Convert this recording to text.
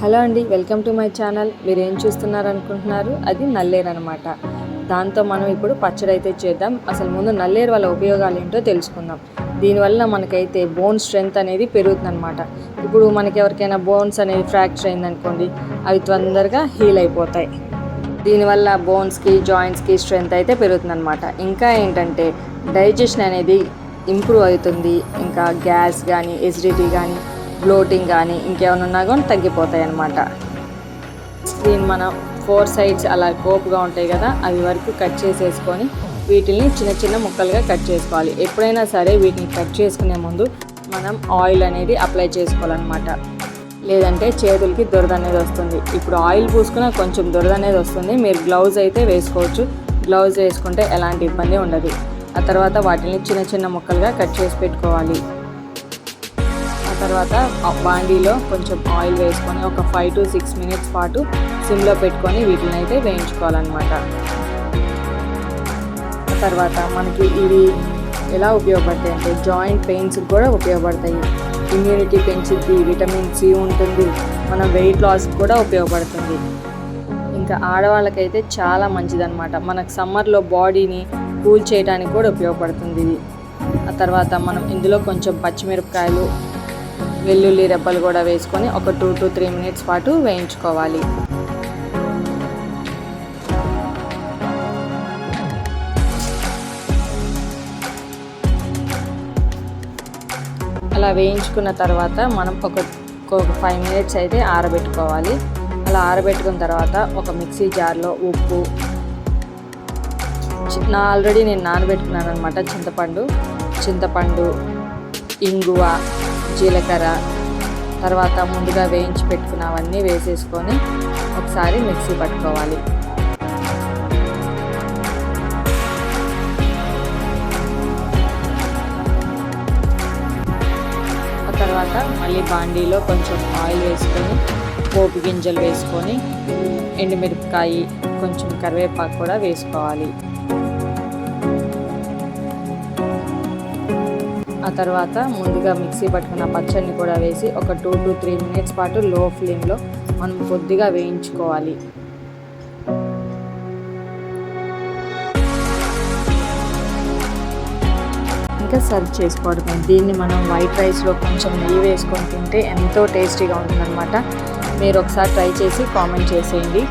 Hello అండి welcome to my channel. మీరు ఏం చూస్తున్నారు అనుకుంటున్నారు అది నల్లేరు అనమాట దాంతో మనం ఇప్పుడు పచ్చడి అయితే చేద్దాం. అసలు ముందు నల్లేరు వల్ల ఉపయోగాలు ఏంటో తెలుసుకుందాం. దీనివల్ల మనకైతే బోన్ స్ట్రెంగ్త్ అనేది పెరుగుతుందన్నమాట. ఇప్పుడు మనకి ఎవరికైనా బోన్స్ అనేది ఫ్రాక్చర్ అయిందనుకోండి అవి తొందరగా హీల్ అయిపోతాయి. దీనివల్ల బోన్స్కి జాయింట్స్కి స్ట్రెంగ్త్ అయితే పెరుగుతుందన్నమాట. ఇంకా ఏంటంటే డైజెషన్ అనేది ఇంప్రూవ్ అవుతుంది. ఇంకా గ్యాస్ కానీ ఎసిడిటీ కానీ బ్లోటింగ్ కానీ ఇంకేమైనా ఉన్నా కానీ తగ్గిపోతాయి అన్నమాట దీన్ని మనం ఫోర్ సైడ్స్ అలా కోపుగా ఉంటాయి కదా అవి వరకు కట్ చేసేసుకొని వీటిని చిన్న చిన్న ముక్కలుగా కట్ చేసుకోవాలి. ఎప్పుడైనా సరే వీటిని కట్ చేసుకునే ముందు మనం ఆయిల్ అనేది అప్లై చేసుకోవాలన్నమాట. లేదంటే చేతులకి దురద అనేది వస్తుంది. ఇప్పుడు ఆయిల్ పూసుకున్న కొంచెం దురద అనేది వస్తుంది. మీరు గ్లౌజ్ అయితే వేసుకోవచ్చు. గ్లౌజ్ వేసుకుంటే ఎలాంటి ఇబ్బంది ఉండదు. ఆ తర్వాత వాటిని చిన్న చిన్న ముక్కలుగా కట్ చేసి పెట్టుకోవాలి. తర్వాత ఆ బాండీలో కొంచెం ఆయిల్ వేసుకొని ఒక ఫైవ్ టు సిక్స్ మినిట్స్ పాటు సిమ్లో పెట్టుకొని వీటిని అయితే వేయించుకోవాలన్నమాట. తర్వాత మనకి ఇవి ఎలా ఉపయోగపడతాయి అంటే జాయింట్ పెయిన్స్ కూడా ఉపయోగపడతాయి. ఇమ్యూనిటీ పెంచుద్ది విటమిన్ సి ఉంటుంది మన వెయిట్ లాస్ కూడా ఉపయోగపడుతుంది. ఇంకా ఆడవాళ్ళకైతే చాలా మంచిదన్నమాట. మనకు సమ్మర్లో బాడీని కూల్ చేయడానికి కూడా ఉపయోగపడుతుంది ఇది. ఆ తర్వాత మనం ఇందులో కొంచెం పచ్చిమిరపకాయలు వెల్లుల్లి రెబ్బలు కూడా వేసుకొని ఒక టూ టు త్రీ మినిట్స్ పాటు వేయించుకోవాలి. అలా వేయించుకున్న తర్వాత మనం ఒక ఒక ఫైవ్ మినిట్స్ అయితే ఆరబెట్టుకోవాలి. అలా ఆరబెట్టుకున్న తర్వాత ఒక మిక్సీ జార్లో ఉప్పు నా ఆల్రెడీ నేను నానబెట్టుకున్నాను అనమాట చింతపండు చింతపండు ఇంగువ జీలకర్ర తర్వాత ముందుగా వేయించి పెట్టుకున్నవన్నీ వేసేసుకొని ఒకసారి మిక్సీ పట్టుకోవాలి. ఆ తర్వాత మళ్ళీ బాండీలో కొంచెం ఆయిల్ వేసుకొని పోపు గింజలు వేసుకొని ఎండుమిరపకాయ కొంచెం కరివేపాకు కూడా వేసుకోవాలి. ఆ తర్వాత ముందుగా మిక్సీ పట్టుకున్న పచ్చడిని కూడా వేసి ఒక టూ టు త్రీ మినిట్స్ పాటు లో ఫ్లేమ్లో మనం కొద్దిగా వేయించుకోవాలి. ఇంకా సర్వ్ చేసుకోవడమే. దీన్ని మనం వైట్ రైస్లో కొంచెం నెయ్యి వేసుకొని తింటే ఎంతో టేస్టీగా ఉంటుందన్నమాట. మీరు ఒకసారి ట్రై చేసి కామెంట్ చేసేయండి.